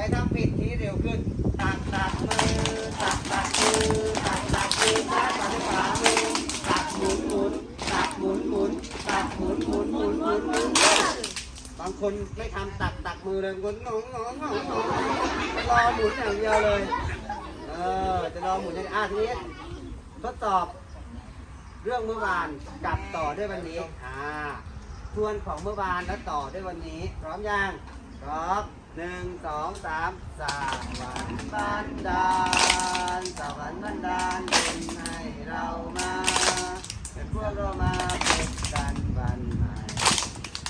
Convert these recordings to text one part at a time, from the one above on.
ให้ทำผิดทีเร็วขึ้นตักตักมือตักตักมือตักตักมือก้ายขวามือตักหมุนหมุนตักหมุนหมุนตักหมุนหมุนหมุนหมุนหมุนบางคนไม่ทำตักตักมือเลยคนงงงงงงรอหมุนอย่างเดียวเลยเออจะรอหมุนอย่างอาทีนี้ทดสอบเรื่องเมื่อวานกลับต่อด้วยวันนี้อ่าทวนของเมื่อวานแล้วต่อด้วยวันนี้พร้อมยังพร้อม หนึ่งสองสามสวรรค์บันดาลสวรรค์บันดาลบุญให้เรามาเป็นพวกเรามาพบกันวันใหม่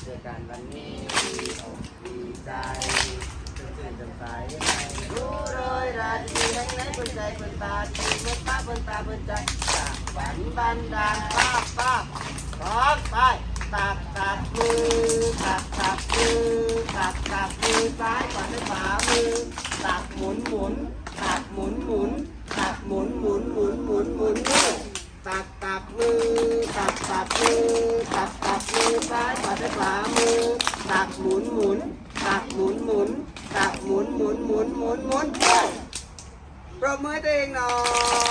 เจอกันวันนี้ดีอกดีใจชื่นชื่นจำใสให้รู้เลยราตรีไหนไหนบนใจบนตาดีบนตาบนตาบนใจสวรรค์บันดาลป้าป้าพร้อมไป ด้วยขวามือตักหมุนหมุนตักหมุนหมุนตักหมุนหมุนหมุนหมุนหมุนลูกตักตักมือตักตักมือตักตักมือซ้ายก่อนด้วยขวามือตักหมุนหมุนตักหมุนหมุนตักหมุนหมุนหมุนหมุนหมุนเฮ้ยปรบมือให้ตัวเองหน่อย